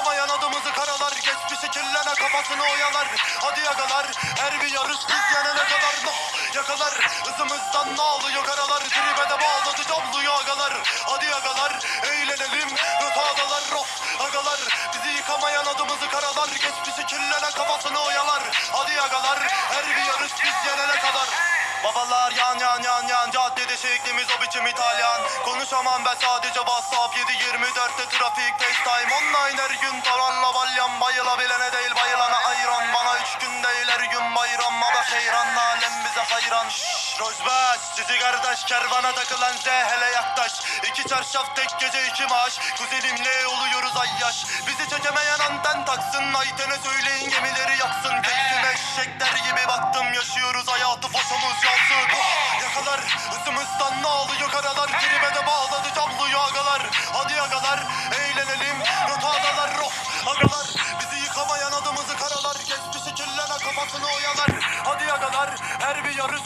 yıkamayan adımızı karalar Geçmişi kirlene kafasını oyalar. Hadi agalar her bir yarış biz yenene kadar. Noh Yakalar hızımızdan ne alıyor karalar Babalar yan yan yan yan. Caddede şeklimiz o biçim İtalyan. Konuşamam ben sadece WhatsApp. 7-24'te trafik FaceTime. Online her gün taranla balyan. Bayılabilene değil bayılana ayran. Bana üç gün değil her gün bayram. Ama seyran alem bize hayran. Şşş Rozbaş Cici kardeş kervana takılan Z hele yaklaş. İki çarşaf tek gece iki maaş. Kuzenimle oluyoruz ay yaş? Bizi çekemeyen anten taksın. Ayten'e söyleyin kafasını oyalar. Hadi agalar her bir yarış